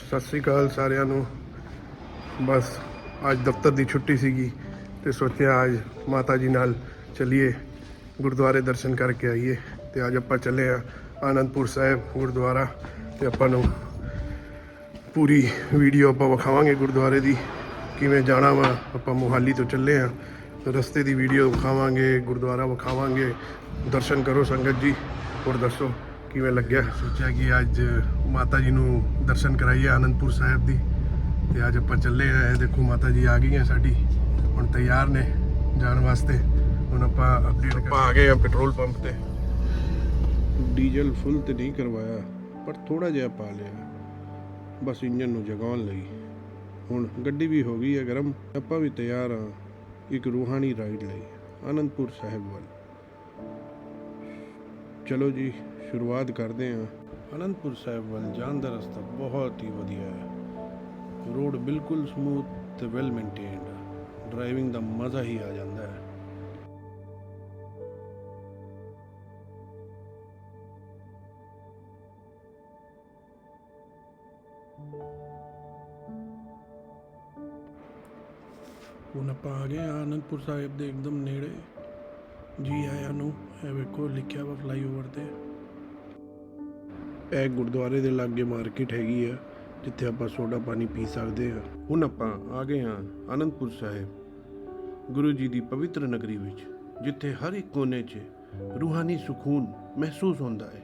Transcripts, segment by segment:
ਸਤਿ ਸ੍ਰੀ ਅਕਾਲ ਸਾਰਿਆਂ ਨੂੰ। ਬਸ ਅੱਜ ਦਫ਼ਤਰ ਦੀ ਛੁੱਟੀ ਸੀਗੀ ਤੇ ਸੋਚਿਆ ਅੱਜ ਮਾਤਾ ਜੀ ਨਾਲ ਚੱਲੀਏ, ਗੁਰਦੁਆਰੇ ਦਰਸ਼ਨ ਕਰਕੇ ਆਈਏ ਤੇ ਅੱਜ ਆਪਾਂ ਚੱਲੇ ਆ ਆਨੰਦਪੁਰ ਸਾਹਿਬ ਗੁਰਦੁਆਰਾ ਤੇ ਆਪਾਂ ਨੂੰ ਪੂਰੀ ਵੀਡੀਓ ਆਪਾਂ ਵਿਖਾਵਾਂਗੇ ਗੁਰਦੁਆਰੇ ਦੀ, ਕਿਵੇਂ ਜਾਣਾ ਵਾ। ਆਪਾਂ ਮੋਹਾਲੀ ਤੋਂ ਚੱਲੇ ਆ ਰਸਤੇ ਦੀ ਵੀਡੀਓ ਵਿਖਾਵਾਂਗੇ, ਗੁਰਦੁਆਰਾ ਵਿਖਾਵਾਂਗੇ ਦਰਸ਼ਨ ਕਰੋ ਸੰਗਤ ਜੀ ਹੋਰ ਦੱਸੋ ਕਿਵੇਂ ਲੱਗਿਆ? ਸੋਚਿਆ ਕਿ ਅੱਜ ਮਾਤਾ ਜੀ ਨੂੰ ਦਰਸ਼ਨ ਕਰਾਈਏ ਆਨੰਦਪੁਰ ਸਾਹਿਬ ਦੀ। ਤੇ ਅੱਜ ਆਪਾਂ ਚੱਲੇ ਆ ਇਹ ਦੇਖੋ ਮਾਤਾ ਜੀ ਆ ਗਈਆਂ ਸਾਡੀ ਹੁਣ ਤਿਆਰ ਨੇ ਜਾਣ ਵਾਸਤੇ। ਹੁਣ ਆਪਾਂ ਅਪਡੇਟ ਆਪਾਂ ਆ ਗਏ ਆ ਪੈਟਰੋਲ ਪੰਪ ਤੇ। ਡੀਜ਼ਲ ਫੁੱਲ ਤੇ ਨਹੀਂ ਕਰਵਾਇਆ ਪਰ ਥੋੜਾ ਜਿਹਾ ਪਾ ਲਿਆ। ਬਸ ਇੰਜਨ ਨੂੰ ਜਗਾਉਣ ਲਈ। ਹੁਣ ਗੱਡੀ ਵੀ ਹੋ ਗਈ ਹੈ ਗਰਮ। ਆਪਾਂ ਵੀ ਤਿਆਰ ਆ ਇੱਕ ਰੂਹਾਨੀ ਰਾਈਡ ਲਈ ਆਨੰਦਪੁਰ ਸਾਹਿਬ ਵੱਲ। ਚਲੋ ਜੀ, ਸ਼ੁਰੂਆਤ ਕਰਦੇ ਹਾਂ। ਅਨੰਦਪੁਰ ਸਾਹਿਬ ਵੱਲ ਜਾਣ ਦਾ ਰਸਤਾ ਬਹੁਤ ਹੀ ਵਧੀਆ ਹੈ। ਰੋਡ ਬਿਲਕੁਲ ਸਮੂਥ ਤੇ ਵੈਲ ਮੇਨਟੇਨਡ ਡਰਾਈਵਿੰਗ ਦਾ ਮਜ਼ਾ ਹੀ ਆ ਜਾਂਦਾ ਹੈ। ਹੁਣ ਆਪਾਂ ਆ ਗਏ ਹਾਂ ਆਨੰਦਪੁਰ ਸਾਹਿਬ ਦੇ ਇੱਕਦਮ ਨੇੜੇ। ਜੀ ਆਇਆਂ ਨੂੰ ਇਹ ਵੇਖੋ, ਲਿਖਿਆ ਵਾ ਫਲਾਈਓਵਰ ਤੇ। ਇਹ ਗੁਰਦੁਆਰੇ ਦੇ ਲਾਗੇ ਮਾਰਕੀਟ ਹੈਗੀ ਆ, ਜਿੱਥੇ ਆਪਾਂ ਸੋਡਾ ਪਾਣੀ ਪੀ ਸਕਦੇ ਆ। ਹੁਣ ਆਪਾਂ ਆ ਗਏ ਹਾਂ ਆਨੰਦਪੁਰ ਸਾਹਿਬ, ਗੁਰੂ ਜੀ ਦੀ ਪਵਿੱਤਰ ਨਗਰੀ ਵਿੱਚ, ਜਿੱਥੇ ਹਰ ਇੱਕ ਕੋਨੇ 'ਚ ਰੂਹਾਨੀ ਸਕੂਨ ਮਹਿਸੂਸ ਹੁੰਦਾ ਹੈ।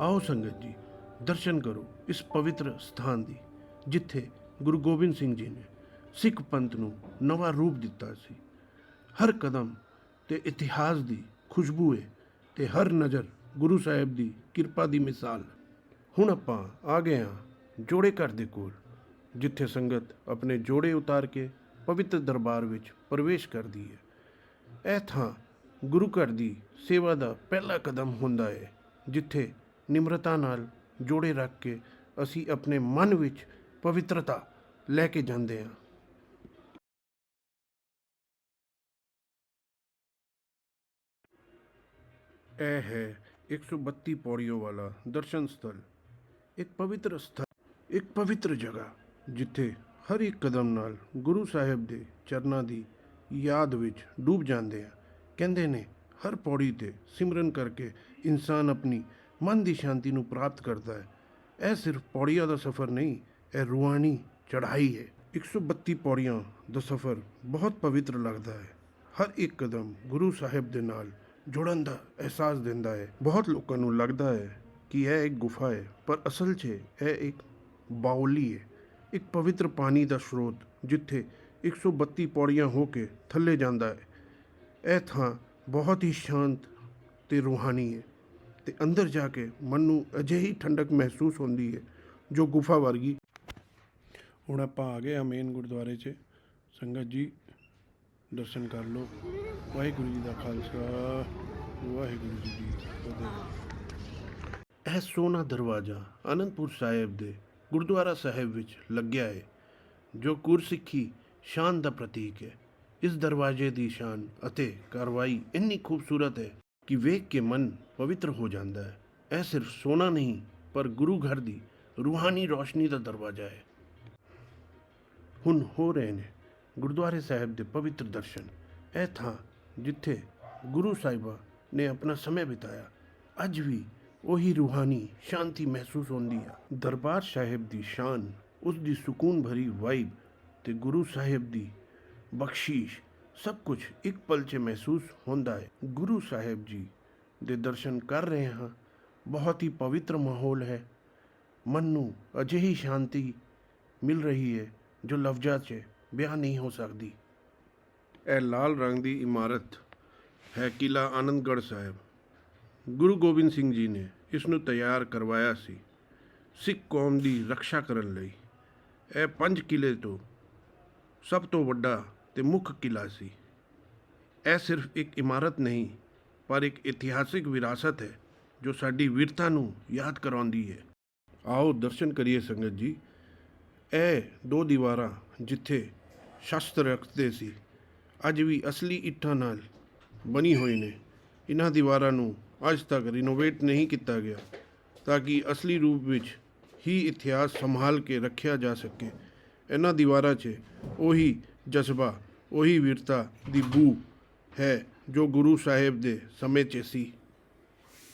ਆਓ ਸੰਗਤ ਜੀ, ਦਰਸ਼ਨ ਕਰੋ ਇਸ ਪਵਿੱਤਰ ਸਥਾਨ ਦੀ, ਜਿੱਥੇ ਗੁਰੂ ਗੋਬਿੰਦ ਸਿੰਘ ਜੀ ਨੇ ਸਿੱਖ ਪੰਥ ਨੂੰ ਨਵਾਂ ਰੂਪ ਦਿੱਤਾ ਸੀ। ਹਰ ਕਦਮ ਤੇ ਇਤਿਹਾਸ ਦੀ ਖੁਸ਼ਬੂ ਹੈ ਤੇ ਹਰ ਨਜ਼ਰ ਗੁਰੂ ਸਾਹਿਬ ਦੀ ਕਿਰਪਾ ਦੀ ਮਿਸਾਲ। ਹੁਣ ਆਪਾਂ ਆ ਗਏ ਹਾਂ ਜੋੜੇ ਘਰ ਦੇ ਕੋਲ, ਜਿੱਥੇ ਸੰਗਤ ਆਪਣੇ ਜੋੜੇ ਉਤਾਰ ਕੇ ਪਵਿੱਤਰ ਦਰਬਾਰ ਵਿੱਚ ਪ੍ਰਵੇਸ਼ ਕਰਦੀ ਹੈ। ਇਹ ਥਾਂ ਗੁਰੂ ਘਰ ਦੀ ਸੇਵਾ ਦਾ ਪਹਿਲਾ ਕਦਮ ਹੁੰਦਾ ਹੈ, ਜਿੱਥੇ ਨਿਮਰਤਾ ਨਾਲ ਜੋੜੇ ਰੱਖ ਕੇ ਅਸੀਂ ਆਪਣੇ ਮਨ ਵਿੱਚ ਪਵਿੱਤਰਤਾ ਲੈ ਕੇ ਜਾਂਦੇ ਹਾਂ। ਇਹ ਹੈ 132 ਪੌੜੀਆਂ ਵਾਲਾ ਦਰਸ਼ਨ ਸਥਲ ਇੱਕ ਪਵਿੱਤਰ ਸਥਲ ਇੱਕ ਪਵਿੱਤਰ ਜਗ੍ਹਾ ਜਿੱਥੇ ਹਰ ਇੱਕ ਕਦਮ ਨਾਲ ਗੁਰੂ ਸਾਹਿਬ ਦੇ ਚਰਨਾਂ ਦੀ ਯਾਦ ਵਿੱਚ ਡੂਬ ਜਾਂਦੇ ਆ ਕਹਿੰਦੇ ਨੇ ਹਰ ਪੌੜੀ ਤੇ ਸਿਮਰਨ ਕਰਕੇ ਇਨਸਾਨ ਆਪਣੀ ਮਨ ਦੀ ਸ਼ਾਂਤੀ ਨੂੰ ਪ੍ਰਾਪਤ ਕਰਦਾ ਹੈ ਇਹ ਸਿਰਫ ਪੌੜੀਆਂ ਦਾ ਸਫ਼ਰ ਨਹੀਂ ਇਹ ਰੂਹਾਨੀ ਚੜ੍ਹਾਈ ਹੈ 132 ਪੌੜੀਆਂ ਦਾ ਸਫ਼ਰ ਬਹੁਤ ਪਵਿੱਤਰ ਲੱਗਦਾ ਹੈ ਹਰ ਇੱਕ ਕਦਮ ਗੁਰੂ ਸਾਹਿਬ ਦੇ ਨਾਲ ਜੁੜਨ ਦਾ ਅਹਿਸਾਸ ਦਿੰਦਾ ਹੈ। ਬਹੁਤ ਲੋਕਾਂ ਨੂੰ ਲੱਗਦਾ ਹੈ ਕਿ ਇਹ ਇੱਕ ਗੁਫਾ ਹੈ, ਪਰ ਅਸਲ 'ਚ ਇਹ ਇੱਕ ਬਾਉਲੀ ਹੈ। ਇੱਕ ਪਵਿੱਤਰ ਪਾਣੀ ਦਾ ਸਰੋਤ, ਜਿੱਥੇ 132 ਪੌੜੀਆਂ ਹੋ ਕੇ ਥੱਲੇ ਜਾਂਦਾ ਹੈ। ਇਹ ਥਾਂ ਬਹੁਤ ਹੀ ਸ਼ਾਂਤ ਤੇ ਰੂਹਾਨੀ ਹੈ ਤੇ ਅੰਦਰ ਜਾ ਕੇ ਮਨ ਨੂੰ ਅਜਿਹੀ ਠੰਡਕ ਮਹਿਸੂਸ ਹੁੰਦੀ ਹੈ ਜੋ ਗੁਫਾ ਵਰਗੀ। ਹੁਣ ਆਪਾਂ ਆ ਗਏ ਆ ਮੇਨ ਗੁਰਦੁਆਰੇ 'ਚ। ਸੰਗਤ ਜੀ ਦਰਸ਼ਨ ਕਰ ਲਓ। ਵਾਹਿਗੁਰੂ ਜੀ ਦਾ ਖਾਲਸਾ, ਵਾਹਿਗੁਰੂ ਜੀ ਦੀ ਫਤਿਹ। ਇਹ ਸੋਨਾ ਦਰਵਾਜ਼ਾ ਅਨੰਦਪੁਰ ਸਾਹਿਬ ਦੇ ਗੁਰਦੁਆਰਾ ਸਾਹਿਬ ਵਿੱਚ ਲੱਗਿਆ ਹੈ ਜੋ ਗੁਰਸਿੱਖੀ ਸ਼ਾਨ ਦਾ ਪ੍ਰਤੀਕ ਹੈ ਇਸ ਦਰਵਾਜ਼ੇ ਦੀ ਸ਼ਾਨ ਅਤੇ ਕਾਰਵਾਈ ਇੰਨੀ ਖੂਬਸੂਰਤ ਹੈ ਕਿ ਵੇਖ ਕੇ ਮਨ ਪਵਿੱਤਰ ਹੋ ਜਾਂਦਾ ਹੈ ਇਹ ਸਿਰਫ ਸੋਨਾ ਨਹੀਂ, ਪਰ ਗੁਰੂ ਘਰ ਦੀ ਰੂਹਾਨੀ ਰੋਸ਼ਨੀ ਦਾ ਦਰਵਾਜ਼ਾ ਹੈ ਹੁਣ ਹੋ ਰਹੇ ਨੇ ਗੁਰਦੁਆਰੇ ਸਾਹਿਬ ਦੇ ਪਵਿੱਤਰ ਦਰਸ਼ਨ। ਇਹ ਥਾਂ ਜਿੱਥੇ ਗੁਰੂ ਸਾਹਿਬਾ ਨੇ ਆਪਣਾ ਸਮਾਂ ਬਿਤਾਇਆ, ਅੱਜ ਵੀ ਉਹੀ ਰੂਹਾਨੀ ਸ਼ਾਂਤੀ ਮਹਿਸੂਸ ਹੁੰਦੀ ਹੈ ਦਰਬਾਰ ਸਾਹਿਬ ਦੀ ਸ਼ਾਨ, ਉਸ ਦੀ ਸਕੂਨ ਭਰੀ ਵਾਈਬ ਤੇ ਗੁਰੂ ਸਾਹਿਬ ਦੀ ਬਖਸ਼ੀਸ਼ ਸਭ ਕੁਝ ਇੱਕ ਪਲ 'ਚ ਮਹਿਸੂਸ ਹੁੰਦਾ ਹੈ। ਗੁਰੂ ਸਾਹਿਬ ਜੀ ਦੇ ਦਰਸ਼ਨ ਕਰ ਰਹੇ ਹਾਂ। ਬਹੁਤ ਹੀ ਪਵਿੱਤਰ ਮਾਹੌਲ ਹੈ। ਮਨ ਨੂੰ ਅਜਿਹੀ ਸ਼ਾਂਤੀ ਮਿਲ ਰਹੀ ਹੈ ਜੋ ਲਫ਼ਜ਼ਾਂ 'ਚ ਬਿਆਨ ਨਹੀਂ ਹੋ ਸਕਦੀ। ਇਹ ਲਾਲ ਰੰਗ ਦੀ ਇਮਾਰਤ ਹੈ ਕਿਲਾ ਆਨੰਦਗੜ੍ਹ ਸਾਹਿਬ। ਗੁਰੂ ਗੋਬਿੰਦ ਸਿੰਘ ਜੀ ਨੇ ਇਸ ਨੂੰ ਤਿਆਰ ਕਰਵਾਇਆ ਸੀ ਸਿੱਖ ਕੌਮ ਦੀ ਰੱਖਿਆ ਕਰਨ ਲਈ। ਇਹ ਪੰਜ ਕਿਲੇ ਤੋਂ ਸਭ ਤੋਂ ਵੱਡਾ ਤੇ ਮੁੱਖ ਕਿਲਾ ਸੀ। ਇਹ ਸਿਰਫ ਇੱਕ ਇਮਾਰਤ ਨਹੀਂ, ਪਰ ਇੱਕ ਇਤਿਹਾਸਿਕ ਵਿਰਾਸਤ ਹੈ ਜੋ ਸਾਡੀ ਵੀਰਤਾ ਨੂੰ ਯਾਦ ਕਰਾਉਂਦੀ ਹੈ। ਆਓ ਦਰਸ਼ਨ ਕਰੀਏ ਸੰਗਤ ਜੀ। ਇਹ ਦੋ ਦੀਵਾਰਾਂ ਜਿੱਥੇ ਸ਼ਸਤਰ ਰੱਖਦੇ ਸੀ। ਅੱਜ ਵੀ ਅਸਲੀ ਇੱਟਾਂ ਨਾਲ ਬਣੀ ਹੋਈ ਨੇ। ਇਹਨਾਂ ਦੀਵਾਰਾਂ ਨੂੰ ਅੱਜ ਤੱਕ ਰਿਨੋਵੇਟ ਨਹੀਂ ਕੀਤਾ ਗਿਆ ਤਾਂ ਕਿ ਅਸਲੀ ਰੂਪ ਵਿੱਚ ਹੀ ਇਤਿਹਾਸ ਸੰਭਾਲ ਕੇ ਰੱਖਿਆ ਜਾ ਸਕੇ। ਇਹਨਾਂ ਦੀਵਾਰਾਂ 'ਚ ਉਹੀ ਜਜ਼ਬਾ, ਉਹੀ ਵੀਰਤਾ ਦੀ ਬੂ ਹੈ ਜੋ ਗੁਰੂ ਸਾਹਿਬ ਦੇ ਸਮੇਂ 'ਚ ਸੀ।